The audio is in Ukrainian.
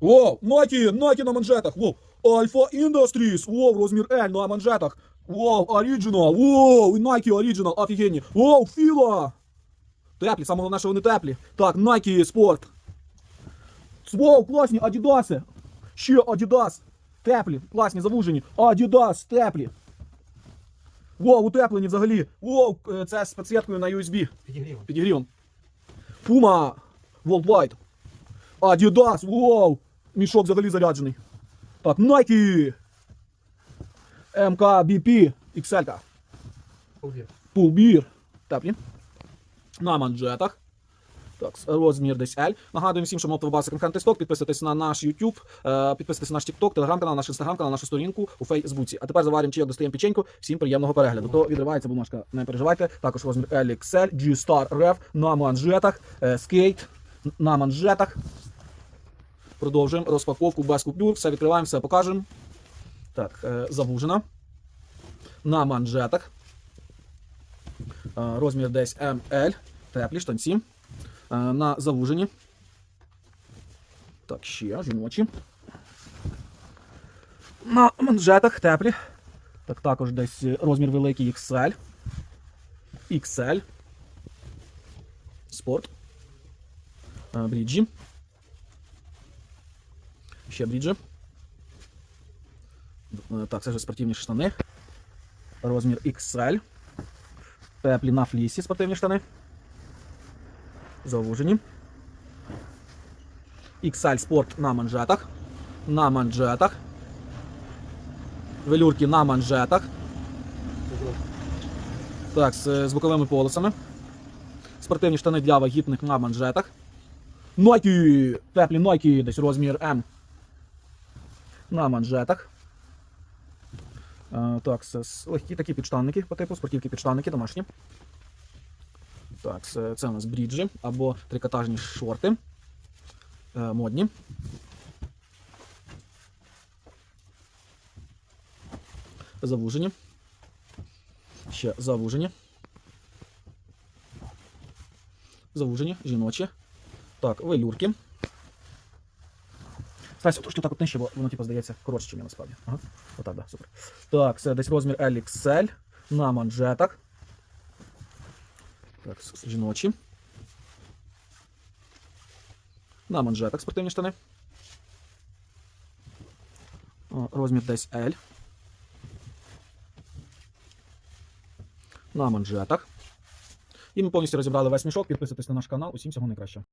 Воу, Nike, Nike на манжетах, воу, Alpha Industries, воу, розмір L на манжетах, воу, Original, воу, Nike Original, офігенні, воу, Fila. Теплі, саме головне, що вони теплі. Так, Nike Sport. Воу, класні, Adidas. Ще Adidas. Теплі, класні, завужені. Adidas, теплі. Воу, утеплені взагалі. Воу, е, це з підсвіткою на USB. Підігрівом. Підігрівом. Puma Worldwide. Adidas, воу. Мішок взагалі заряджений. Так, Nike. MKBP XL. Beer. Теплі. На манжетах. Так, розмір десь L. Нагадуємо всім, що мотовбаса Контесток. Підписуйтесь на наш YouTube, е, підписуйтесь на наш TikTok, телеграм-канал, наш інстаграм-канал, нашу сторінку у Фейсбуці. А тепер заваримо чайок, достаємо печеньку. Всім приємного перегляду. То відривається бумажка, не переживайте. Також розмір LXL, G-Star Rev на манжетах, е, скейт на манжетах. Продовжуємо розпаковку без купюр. Все відкриваємо, все покажемо. Так, е, завужена. На манжетах. Е, Розмір десь ML. Теплі штанці. Е, На завужені. Так, ще жіночі. На манжетах теплі. Так, також десь розмір великий XL. XL. Спорт. Бріджі. Ще бріджі. Е, Так, це вже спортивні штани. Розмір XL. Теплі на флісі спортивні штани. Завужені. XL Sport на манжетах. На манжетах. Велюрки на манжетах. Так, з, з боковими полосами. Спортивні штани для вагітних на манжетах. Nike! Теплі Nike, десь розмір М. На манжетах. Е, так, легкі такі підштанники по типу, спортивні підштанники домашні. Так, це, це у нас бріджі або трикотажні шорти. Е, модні. Завужені. Ще завужені. Завужені, жіночі. Так, велюрки. Стася, трошки так от нижче, бо воно типу, здається коротше, ніж насправді. Ага. Отак, да, супер. Так, це десь розмір LXL на манжетах. Так, жіночі. На манжетах спортивні штани. Розмір десь L. На манжетах. І ми повністю розібрали весь мішок. Підписуйтесь на наш канал. Усім всього найкращого.